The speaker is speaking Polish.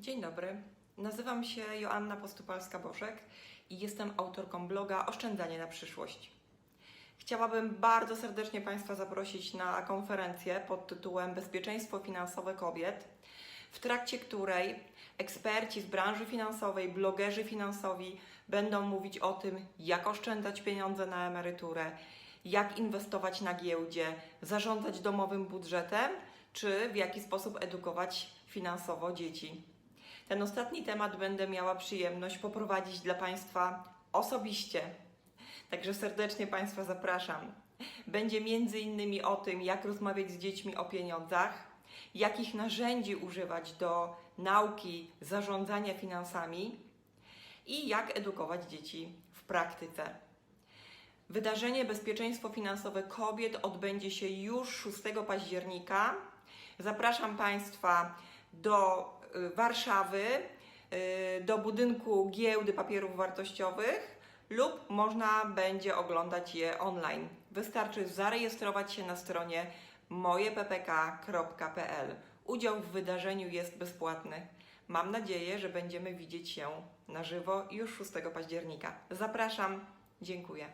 Dzień dobry. Nazywam się Joanna Postupalska-Bożek i jestem autorką bloga Oszczędzanie na przyszłość. Chciałabym bardzo serdecznie Państwa zaprosić na konferencję pod tytułem Bezpieczeństwo finansowe kobiet, w trakcie której eksperci z branży finansowej, blogerzy finansowi będą mówić o tym, jak oszczędzać pieniądze na emeryturę, jak inwestować na giełdzie, zarządzać domowym budżetem, czy w jaki sposób edukować finansowo dzieci. Ten ostatni temat będę miała przyjemność poprowadzić dla Państwa osobiście. Także serdecznie Państwa zapraszam. Będzie między innymi o tym, jak rozmawiać z dziećmi o pieniądzach, jakich narzędzi używać do nauki zarządzania finansami i jak edukować dzieci w praktyce. Wydarzenie Bezpieczeństwo Finansowe Kobiet odbędzie się już 6 października. Zapraszam Państwa do Warszawy, y, do budynku Giełdy Papierów Wartościowych lub można będzie oglądać je online. Wystarczy zarejestrować się na stronie mojeppk.pl. Udział w wydarzeniu jest bezpłatny. Mam nadzieję, że będziemy widzieć się na żywo już 6 października. Zapraszam. Dziękuję.